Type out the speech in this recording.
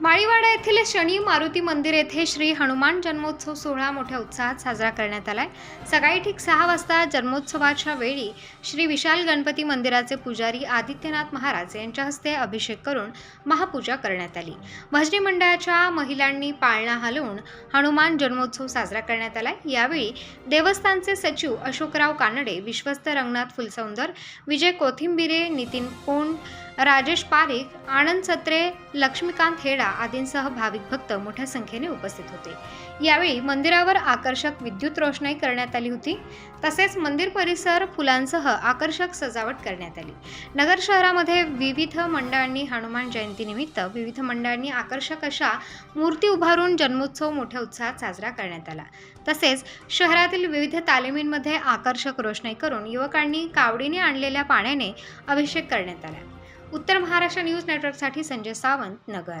माळीवाडा येथील शनी मारुती मंदिर येथे श्री हनुमान जन्मोत्सव सोहळा मोठ्या उत्साहात साजरा करण्यात आलाय. सकाळी ठीक सहा वाजता जन्मोत्सवाच्या वेळी श्री विशाल गणपती मंदिराचे पुजारी आदित्यनाथ महाराज यांच्या हस्ते अभिषेक करून महापूजा करण्यात आली. भजनी मंडळाच्या महिलांनी पाळणा हलवून हनुमान जन्मोत्सव साजरा करण्यात आलाय. यावेळी देवस्थानचे सचिव अशोकराव कानडे विश्वस्त रंगनाथ फुलसौंदर विजय कोथिंबिरे नितीन कोंड राजेश पारिक आनंद सत्रे लक्ष्मीकांत हेडा आदींसह भाविक भक्त मोठ्या संख्येने उपस्थित होते. यावेळी मंदिरावर आकर्षक विद्युत रोषणाई करण्यात आली होती. तसेच मंदिर परिसर फुलांसह आकर्षक सजावट करण्यात आली. नगर शहरामध्ये विविध मंडळांनी हनुमान जयंतीनिमित्त विविध मंडळांनी आकर्षक अशा मूर्ती उभारून जन्मोत्सव मोठ्या उत्साहात साजरा करण्यात आला. तसेच शहरातील विविध तालिमींमध्ये आकर्षक रोषणाई करून युवकांनी कावडीने आणलेल्या पाण्याने अभिषेक करण्यात आला. उत्तर महाराष्ट्र न्यूज नेटवर्कसाठी संजय सावंत नगर.